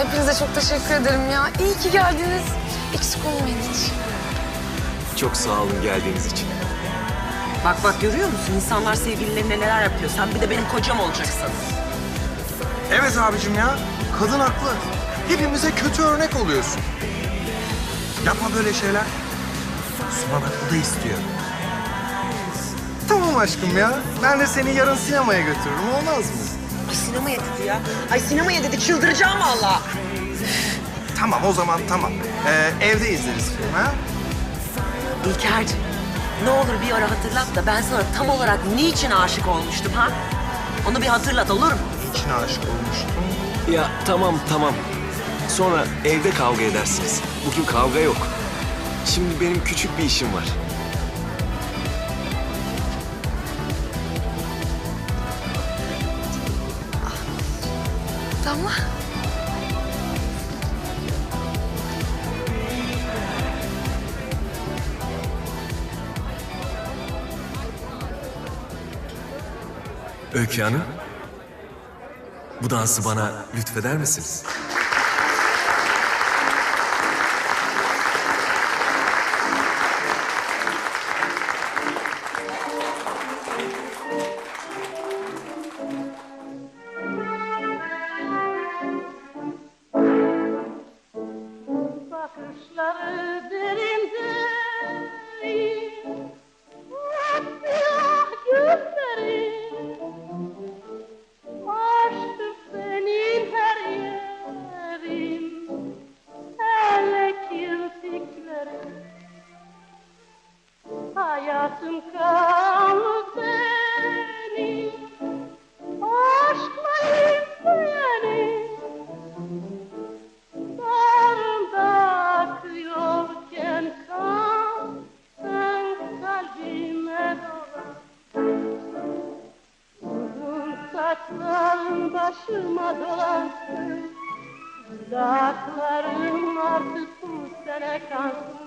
Hepinize çok teşekkür ederim ya. İyi ki geldiniz. Eksik olmayın hiç. Çok sağ olun geldiğiniz için. Bak bak görüyor musun? İnsanlar sevgililerine neler yapıyor. Sen bir de benim kocam olacaksın. Evet abicim ya. Kadın haklı. Hepimize kötü örnek oluyorsun. Yapma böyle şeyler. Osman haklı da istiyor. Tamam aşkım ya. Ben de seni yarın sinemaya götürürüm. Olmaz mı? Ay sinemaya dedi ya. Ay sinemaya dedi. Çıldıracağım valla. Tamam o zaman tamam. Ee, evde izleriz filmi ha? İlker'cim ne olur bir ara hatırlat da ben sana tam olarak niçin aşık olmuştum ha? Onu bir hatırlat olur mu? İçine aşık olmuştum. Ya tamam tamam. Sonra evde kavga edersiniz. Bugün kavga yok. Şimdi benim küçük bir işim var. Damla. Öykü Hanım. Bu dansı bana lütfeder misiniz? Saçların başıma dolansın Dudaklarım artık bu sene kansın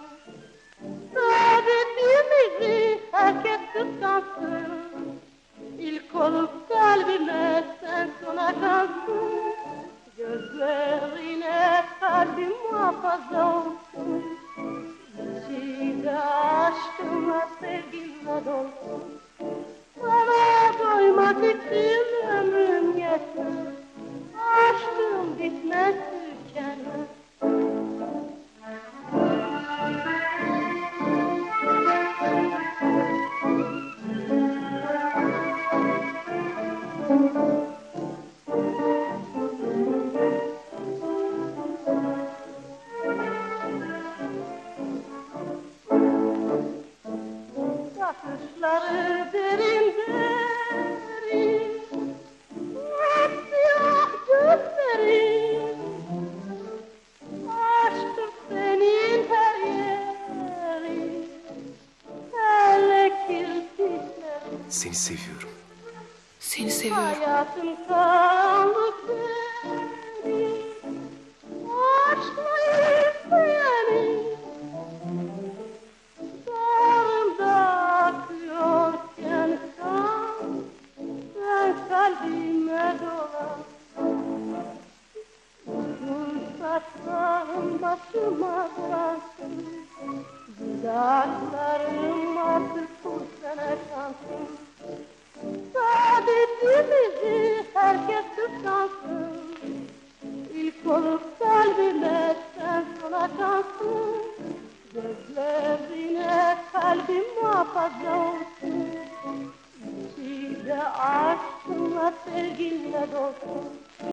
kalbime sen sona kalsın. Gözlerine kalbim muhafaza olsun. İçinde aşkınla sevginle dolsun. Sana doymak için Seni seviyorum. Seni seviyorum. Hayatım kanlı senin Aşkla başıma dolansın Dudaklarım artık bu sene kansın Saadetimizi herkes kıskansın İlk olup kalbime sen sona kalsın Gözlerine kalbim muhafaza olsun. İçinde aşkınla sevginle dolsun